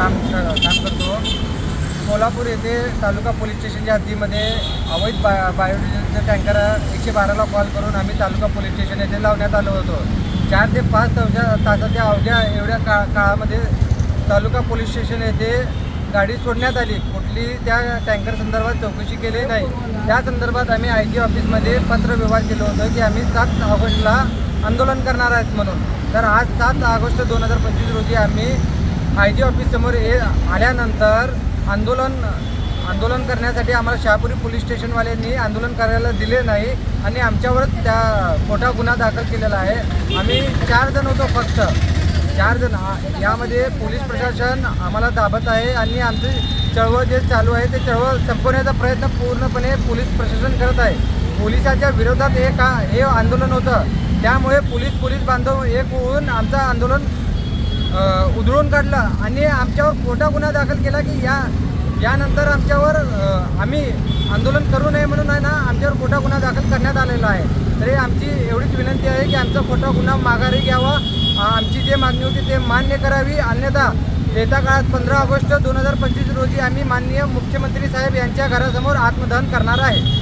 काम काम करतो. कोल्हापूर येथे तालुका पोलीस स्टेशनच्या हद्दीमध्ये अवैध बा बायोडिझेलचं टँकर एकशे बाराला कॉल करून आम्ही तालुका पोलीस स्टेशन येथे लावण्यात आलो होतो. चार ते पाच तावच्या तासाच्या अवघ्या एवढ्या का काळामध्ये तालुका पोलीस स्टेशन येथे गाडी सोडण्यात आली. कुठली त्या टँकर संदर्भात चौकशी केली नाही. त्या संदर्भात आम्ही आय टी ऑफिसमध्ये पत्र व्यवहार केलं होतं की आम्ही सात ऑगस्टला आंदोलन करणार आहेत म्हणून. तर आज सात ऑगस्ट दोन हजार पंचवीस रोजी आम्ही आय जी ऑफिससमोर ये आल्यानंतर आंदोलन आंदोलन करण्यासाठी आम्हाला शहापुरी पोलीस स्टेशनवाल्यांनी आंदोलन करायला दिले नाही आणि आमच्यावरच त्या मोठा गुन्हा दाखल केलेला आहे. आम्ही चार जण होतो फक्त. चार जण. यामध्ये पोलीस प्रशासन आम्हाला दाबत आहे आणि आमची चळवळ जे चालू आहे ते चळवळ संपवण्याचा प्रयत्न पूर्णपणे पोलीस प्रशासन करत आहे. पोलिसाच्या विरोधात हे का हे आंदोलन होतं. त्यामुळे पोलीस पोलीस बांधव एक होऊन आमचं आंदोलन उधळून काढलं आणि आमच्यावर खोटा गुन्हा दाखल केला की या यानंतर आमच्यावर आम्ही आंदोलन करू नये म्हणून आहे ना आमच्यावर खोटा गुन्हा दाखल करण्यात आलेला आहे. तरी आमची एवढीच विनंती आहे की आमचा खोटा गुन्हा माघारी घ्यावा. आमची जे मागणी होती ते मान्य करावी. अन्यथा येत्या काळात पंधरा ऑगस्ट दोन हजार पंचवीस रोजी आम्ही माननीय मुख्यमंत्री साहेब यांच्या घरासमोर आत्मदहन करणार आहे.